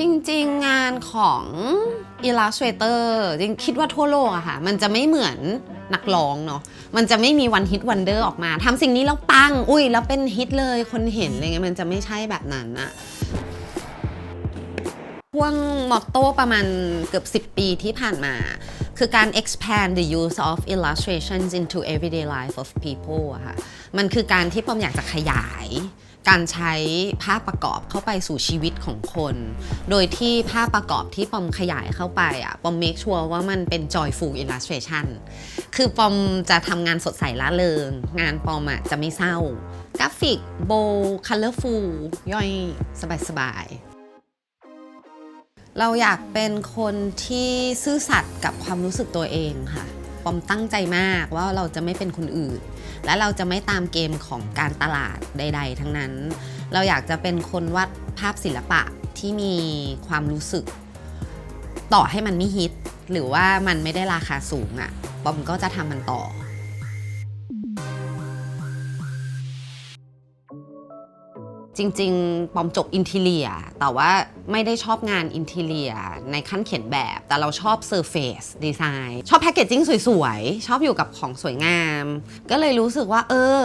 จริงๆ งานของ Illustrator จริงคิดว่าทั่วโลกอะค่ะ มันจะไม่เหมือนนักร้องเนาะมันจะไม่มีวันฮิตวันเดอร์ออกมาทำสิ่งนี้แล้วปัง อุ้ยแล้วเป็นฮิตเลยคนเห็นอะไรเงี้ยมันจะไม่ใช่แบบนั้นอะพ่วงมอตโต้ประมาณเกือบ 10 ปีที่ผ่านมา คือการ expand the use of illustrations into everyday life of people อะค่ะ มันคือการที่ปอมอยากจะขยาย การใช้ภาพประกอบเข้าไปสู่ชีวิตของคน โดยที่ภาพประกอบที่ปอมขยายเข้าไปอะปอม make sure ว่ามันเป็น joyful illustration คือปอมจะทำงานสดใสละเริง งานปอมอะจะไม่เศร้า กราฟิกโบ colorful ย่อยสบายๆเราอยากเป็นคนที่ซื่อสัตย์กับความรู้สึกตัวเองค่ะ ปอมตั้งใจมากว่าเราจะไม่เป็นคนอื่น และเราจะไม่ตามเกมของการตลาดใด ๆ ทั้งนั้น เราอยากจะเป็นคนวาดภาพศิลปะที่มีความรู้สึก ต่อให้มันไม่ฮิต หรือว่ามันไม่ได้ราคาสูงอะ่ะปอมก็จะทำมันต่อ จริง ๆ ปอมจบอินทีเลีย แต่ว่าไม่ได้ชอบงานอินทีเลียในขั้นเขียนแบบ แต่เราชอบเซอร์เฟซดีไซน์ชอบแพคเกจจิ้งสวยๆ ชอบอยู่กับของสวยงาม ก็เลยรู้สึกว่า เออ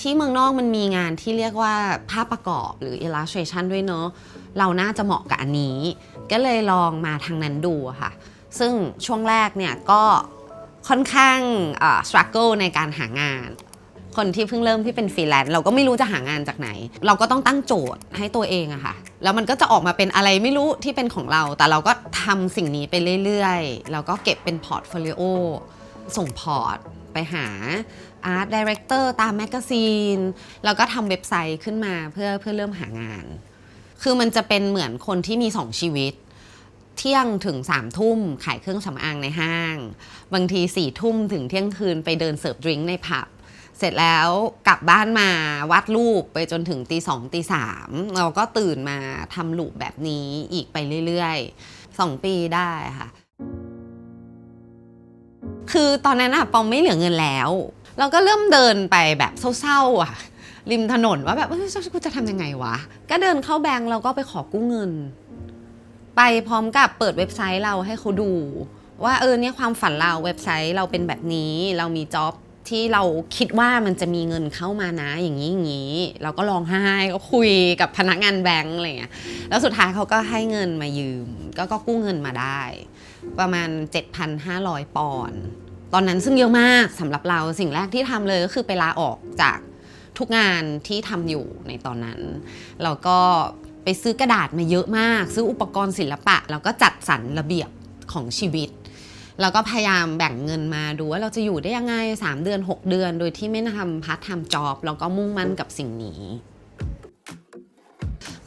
ที่เมืองนอกมันมีงานที่เรียกว่าภาพประกอบหรือ illustration ด้วยเนอะเราน่าจะเหมาะกับอันนี้ ก็เลยลองมาทางนั้นดูค่ะ ซึ่งช่วงแรกเนี่ยก็ค่อนข้าง struggle ในการหางาน คนที่เพิ่งเริ่มที่เป็นฟรีแลนซ์เราก็ไม่รู้จะหางานจากไหน เราก็ต้องตั้งโจทย์ให้ตัวเองอะค่ะ แล้วมันก็จะออกมาเป็นอะไรไม่รู้ที่เป็นของเรา แต่เราก็ทำสิ่งนี้ไปเรื่อยๆแล้วก็เก็บเป็นพอร์ตโฟลิโอส่งพอร์ตไปหาอาร์ตดีเรคเตอร์ตามแมกกาซีน แล้วก็ทำเว็บไซต์ขึ้นมาเพื่อเพื่อเริ่มหางาน คือมันจะเป็นเหมือนคนที่มีสองชีวิต เที่ยงถึงสามทุ่มขายเครื่องสำอางในห้าง บางทีสี่ทุ่มถึงเที่ยงคืนไปเดินเสิร์ฟดริงก์ในผับ เสร็จแล้วกลับบ้านมาวาดรูปไปจนถึงตีสองตีสามเราก็ตื่นมาทำลูปแบบนี้อีกไปเรื่อยๆสองปีได้ค่ะ คือตอนนั้นอะปอมไม่เหลือเงินแล้ว เราก็เริ่มเดินไปแบบเศร้าๆอะริมถนนว่าแบบเอ้ยกูจะทำยังไงวะ ก็เดินเข้าแบงก์เราก็ไปขอกู้เงิน ไปพร้อมกับเปิดเว็บไซต์เราให้เขาดู ว่าเออเนี่ยความฝันเราเว็บไซต์เราเป็นแบบนี้เรามีจ็อบ ที่เราคิดว่ามันจะมีเงินเข้ามานะ อย่างนี้อย่างนี้เราก็ร้องไห้ก็คุยกับพนักงานแบงก์อะไรเงี้ยแล้วสุดท้ายเขาก็ให้เงินมายืม ก็ก็กู้เงินมาได้ ประมาณ 7,500 ปอนด์ตอนนั้นซึ่งเยอะมากสำหรับเราสิ่งแรกที่ทำเลยก็คือไปลาออกจากทุกงานที่ทำอยู่ในตอนนั้นแล้วก็ไปซื้อกระดาษมาเยอะมาก ซื้ออุปกรณ์ศิลปะ แล้วก็จัดสรรระเบียบของชีวิต แล้วก็พยายามแบ่งเงินมาดูว่าเราจะอยู่ได้ยังไง 3 เดือน 6 เดือน โดยที่ไม่ทำพาร์ทไทม์จ็อบแล้วก็มุ่งมั่นกับสิ่งนี้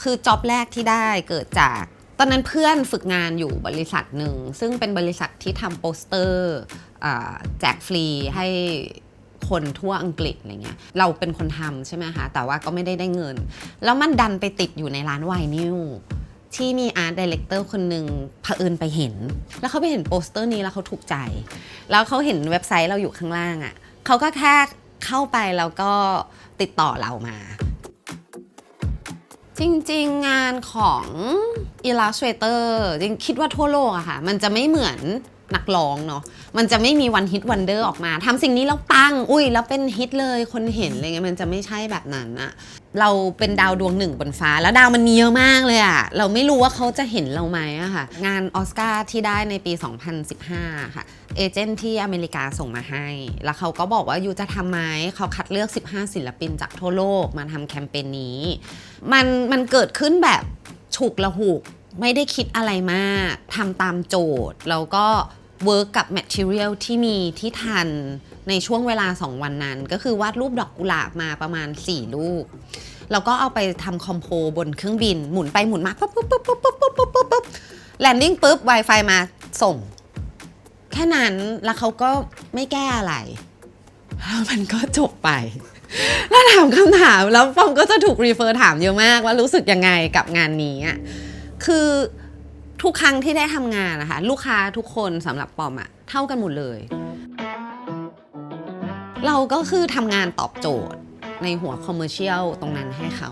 คือจ็อบแรกที่ได้เกิดจาก ตอนนั้นเพื่อนฝึกงานอยู่บริษัทหนึ่ง ซึ่งเป็นบริษัทที่ทำโปสเตอร์แจกฟรีให้คนทั่วอังกฤษอะไรเงี้ย เราเป็นคนทำใช่ไหมคะ แต่ว่าก็ไม่ได้ได้เงิน แล้วมันดันไปติดอยู่ในร้านไวนิล ที่มีอาร์ตดีเลกเตอร์คนหนึ่งเผอิญไปเห็น แล้วเขาไปเห็นโปสเตอร์นี้แล้วเขาถูกใจ แล้วเขาเห็นเว็บไซต์เราอยู่ข้างล่างอะ่ะเขาก็แค่เข้าไปแล้วก็ติดต่อเรามา จริงๆงานของ Illustrator จริงคิดว่าทั่วโลกอะค่ะ มันจะไม่เหมือน นักร้องเนาะมันจะไม่มีวันฮิตวันเดอร์ออกมาทำสิ่งนี้แล้วปัง อุ้ยแล้วเป็นฮิตเลยคนเห็นอะไรเงี้ยมันจะไม่ใช่แบบนั้นอะเราเป็นดาวดวงหนึ่งบนฟ้า แล้วดาวมันมีเยอะมากเลยอะเราไม่รู้ว่าเขาจะเห็นเราไหมอะค่ะ งานออสการ์ที่ได้ในปี 2015 ค่ะเอเจนต์ที่อเมริกาส่งมาให้ แล้วเขาก็บอกว่ายูจะทำไหมเขาคัดเลือก 15 ศิลปินจากทั่วโลกมาทำแคมเปญนี้ มันมันเกิดขึ้นแบบฉุกละหุก ไม่ได้คิดอะไรมากทำตามโจทย์ แล้วก็เวิร์กกับแมทเทียลที่มีที่ทันในช่วงเวลา 2 วันนั้น ก็คือวาดรูปดอกกุหลาบมาประมาณ 4 รูป แล้วก็เอาไปทำคอมโพบนเครื่องบิน หมุนไปหมุนมาปุ๊บปุ๊บปุ๊บปุ๊บปุ๊บปุ๊บปุ๊บปุ๊บปุ๊บแลนดิ้งปุ๊บ Wi-Fi มาส่ง แค่นั้นแล้วเขาก็ไม่แก้อะไรแล้วมันก็จบไปแล้วถามคำถามแล้วปอมก็จะถูกรีเฟอร์ถามเยอะมากว่ารู้สึกยังไงกับงานนี้อะ คือทุกครั้งที่ได้ทำงานนะคะ ลูกค้าทุกคนสำหรับปอมอะเท่ากันหมดเลย เราก็คือทำงานตอบโจทย์ในหัวคอมเมอร์เชียลตรงนั้นให้เขา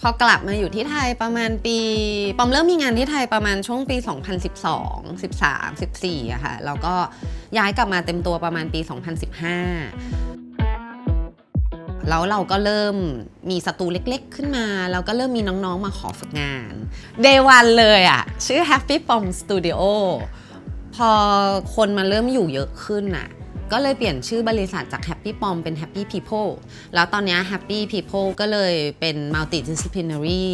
พอกลับมาอยู่ที่ไทยประมาณปีปอมเริ่มมีงานที่ไทยประมาณช่วงปี 2012 13 14อะค่ะแล้วก็ย้ายกลับมาเต็มตัวประมาณปี 2015 แล้วเราก็เริ่มมีสตูเล็กๆ ขึ้นมาแล้วก็เริ่มมีน้องๆมาขอฝึกงาน Day one เลยอะชื่อ Happy Pom Studio พอคนมาเริ่มอยู่เยอะขึ้นน่ะก็เลยเปลี่ยนชื่อบริษัทจาก Happy Pom เป็น Happy People แล้วตอนนี้ Happy People ก็เลยเป็น multidisciplinary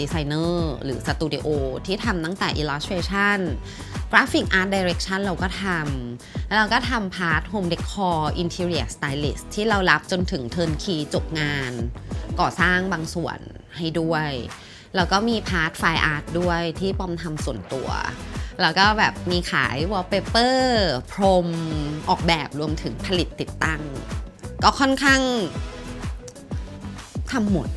ดีไซเนอร์หรือสตูดิโอที่ทำตั้งแต่ illustration graphic art direction เราก็ทำแล้วเราก็ทำพาร์ท home decor interior stylist ที่เรารับจนถึง turnkey จบงาน ก่อสร้างบางส่วนให้ด้วย แล้วก็มีพาร์ทไฟอาร์ตด้วยที่ปอมทำส่วนตัว แล้วก็แบบมีขายวอลเปเปอร์พรมออกแบบรวมถึงผลิตติดตั้ง ก็ค่อนข้างทำหมด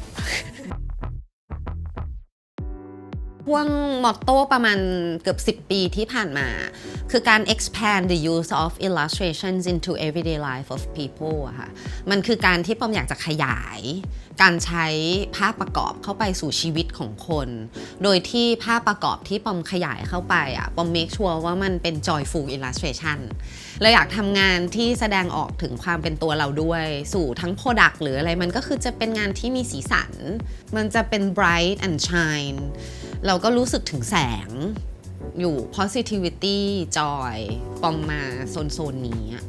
พ่วงมอตโต้ประมาณเกือบ 10 ปีที่ผ่านมา คือการ expand the use of illustrations into everyday life of people อะค่ะมันคือการที่ปอมอยากจะขยาย การใช้ภาพประกอบเข้าไปสู่ชีวิตของคน โดยที่ภาพประกอบที่ปอมขยายเข้าไปอะปอม make sure ว่ามันเป็น joyful illustration เราอยากทำงานที่แสดงออกถึงความเป็นตัวเราด้วย สู่ทั้ง Product หรืออะไรมันก็คือจะเป็นงานที่มีสีสัน มันจะเป็น bright and shine เราก็รู้สึกถึงแสงอยู่ positivity joy ปอมมาโซนโซนๆนี้อะ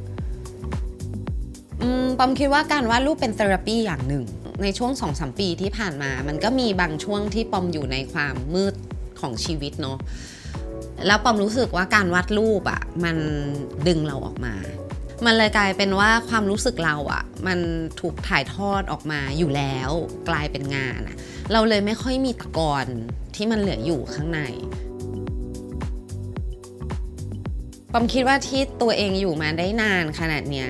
ปอมคิดว่าการวาดรูปเป็นเทอราปีอย่างหนึ่ง ในช่วง2-3ปีที่ผ่านมา มันก็มีบางช่วงที่ปอมอยู่ในความมืดของชีวิตเนาะแล้วปอมรู้สึกว่าการวาดรูปอะ่ะมันดึงเราออกมา มันเลยกลายเป็นว่าความรู้สึกเราอะ่ะ มันถูกถ่ายทอดออกมาอยู่แล้ว กลายเป็นงานอะเราเลยไม่ค่อยมีตะกอน ที่มันเหลืออยู่ข้างในปอมคิดว่าที่ตัวเองอยู่มาได้นานขนาดเนี้ย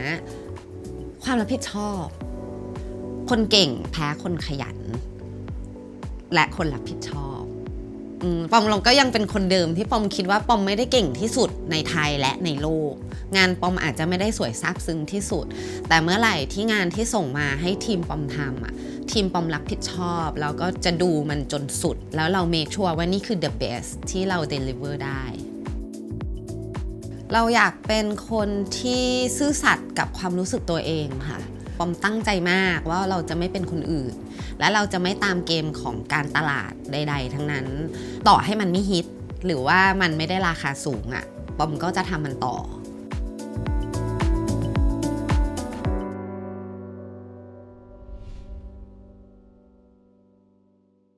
ความรับผิดชอบ คนเก่งแพ้คนขยัน และคนรับผิดชอบอืมปอมลงก็ยังเป็นคนเดิมที่ปอมคิดว่าปอมไม่ได้เก่งที่สุดในไทยและในโลก งานปอมอาจจะไม่ได้สวยซาบซึ้งที่สุด แต่เมื่อไหร่ที่งานที่ส่งมาให้ทีมปอมทำอะ ทีมปอมรับผิดชอบ แล้วก็จะดูมันจนสุด แล้วเราเมคชัวร์ว่านี่คือ the best ที่เรา deliver ได้ เราอยากเป็นคนที่ซื่อสัตย์กับความรู้สึกตัวเองค่ะปอมตั้งใจมากว่าเราจะไม่เป็นคนอื่น และเราจะไม่ตามเกมของการตลาดใด ๆ ทั้งนั้น ต่อให้มันไม่ฮิต หรือว่ามันไม่ได้ราคาสูงอะ่ะปอมก็จะทำมันต่อ